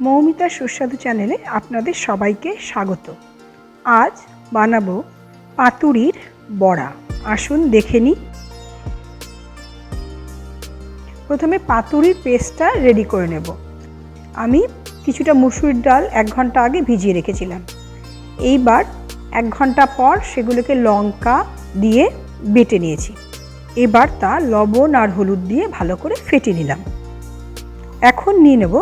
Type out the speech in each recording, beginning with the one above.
মৌমিতা সুস্বাদু চ্যানেলে আপনাদের সবাইকে স্বাগত। আজ বানাবো পাতুরির বড়া। আসুন দেখে নিই। প্রথমে পাতুরির পেস্টটা রেডি করে নেব। আমি কিছুটা মুসুর ডাল এক ঘণ্টা আগে ভিজিয়ে রেখেছিলাম। এইবার এক ঘণ্টা পর সেগুলোকে লঙ্কা দিয়ে বেটে নিয়েছি। এবার তা লবণ আর হলুদ দিয়ে ভালো করে ফেটে নিলাম। এখন নিয়ে নেব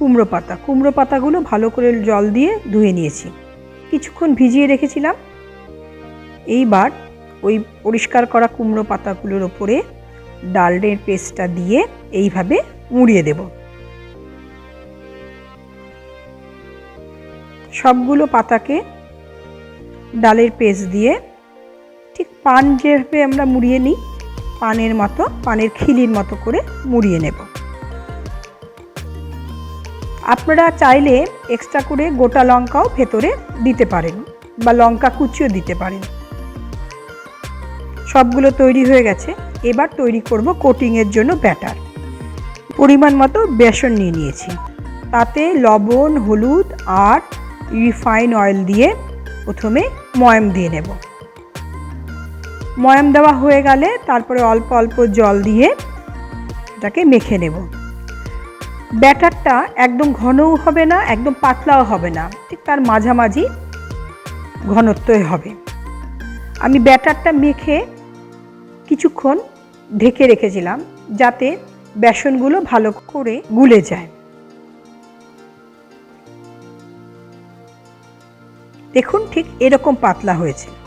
কুমড়ো পাতা। কুমড়ো পাতাগুলো ভালো করে জল দিয়ে ধুয়ে নিয়েছি। কিছুক্ষণ ভিজিয়ে রেখেছিলাম। এইবার ওই পরিষ্কার করা কুমড়ো পাতাগুলোর ওপরে ডালের পেস্টটা দিয়ে এইভাবে মুড়িয়ে দেব। সবগুলো পাতাকে ডালের পেস্ট দিয়ে ঠিক পান যেভাবে আমরা মুড়িয়ে নিই, পানের মতো, পানের খিলির মতো করে মুড়িয়ে নেব। আপনারা চাইলে এক্সট্রা করে গোটা লঙ্কাও ভেতরে দিতে পারেন বা লঙ্কা কুচিও দিতে পারেন। সবগুলো তৈরি হয়ে গেছে। এবার তৈরি করব কোটিংয়ের জন্য ব্যাটার পরিমাণ মতো বেসন নিয়ে নিয়েছি। তাতে লবণ, হলুদ আর রিফাইন অয়েল দিয়ে প্রথমে ময়াম দিয়ে নেব। ময়াম দেওয়া হয়ে গেলে তারপরে অল্প অল্প জল দিয়ে এটাকে মেখে নেব। ব্যাটারটা একদম ঘনও হবে না, একদম পাতলাও হবে না। ঠিক তার মাঝামাঝি ঘনত্বই হবে। আমি ব্যাটারটা মেখে কিছুক্ষণ ঢেকে রেখেছিলাম যাতে বেসনগুলো ভালো করে গুলে যায়। দেখুন ঠিক এরকম পাতলা হয়েছে।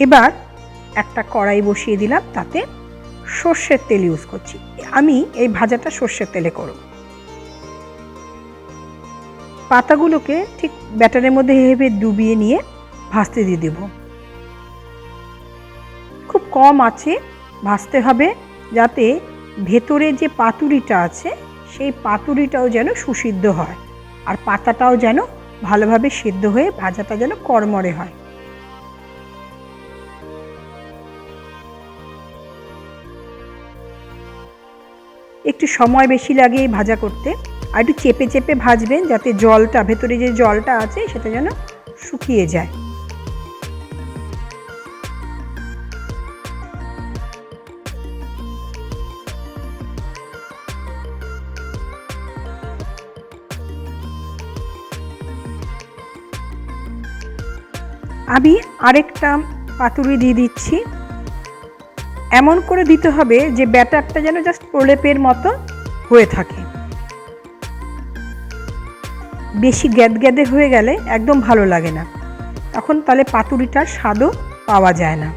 এবার একটা কড়াই বসিয়ে দিলাম, তাতে সর্ষের তেল ইউজ করছি। আমি এই ভাজাটা সর্ষের তেলে করব। পাতাগুলোকে ঠিক ব্যাটারের মধ্যে হেবে ডুবিয়ে নিয়ে ভাজতে দিয়ে দেব। খুব কম আছে, ভাজতে হবে যাতে ভেতরে যে পাতুরিটা আছে, সেই পাতুরিটাও যেন সুসিদ্ধ হয়। আর পাতাটাও যেন ভালোভাবে সিদ্ধ হয়ে ভাজাটা যেন কড়মড়ে হয়। একটু সময় বেশি লাগে এই ভাজা করতে। আর একটু চেপে চেপে ভাজবেন যাতে জলটা, ভেতরে যে জলটা আছে সেটা যেন শুকিয়ে যায়। আমি আরেকটা পাতুরি দিয়ে দিচ্ছি। এমন করে দিতে হবে যে ব্যাটারটা যেন জাস্ট প্রলেপের মতো হয়ে থাকে। বেশি গ্যাদ গ্যাদে হয়ে গেলে একদম ভালো লাগে না। তখন তাহলে পাতুরিটার স্বাদও পাওয়া যায় না।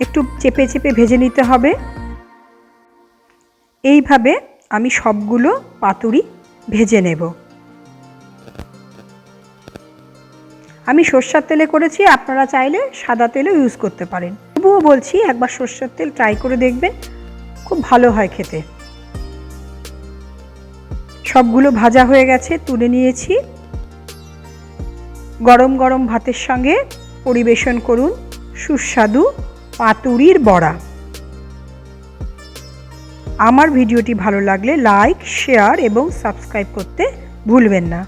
একটু চেপে চেপে ভেজে নিতে হবে। এইভাবে আমি সবগুলো পাতুরি ভেজে নেব। আমি সর্ষার তেলে করেছি, আপনারা চাইলে সাদা তেলও ইউজ করতে পারেন। তবুও বলছি, একবার সর্ষের তেল ট্রাই করে দেখবেন, খুব ভালো হয় খেতে। সবগুলো ভাজা হয়ে গেছে, তুলে নিয়েছি। গরম গরম ভাতের সঙ্গে পরিবেশন করুন, সুস্বাদু পাতুরির বড়া। আমার ভিডিওটি ভালো লাগলে লাইক শেয়ার এবং সাবস্ক্রাইব করতে ভুলবেন না।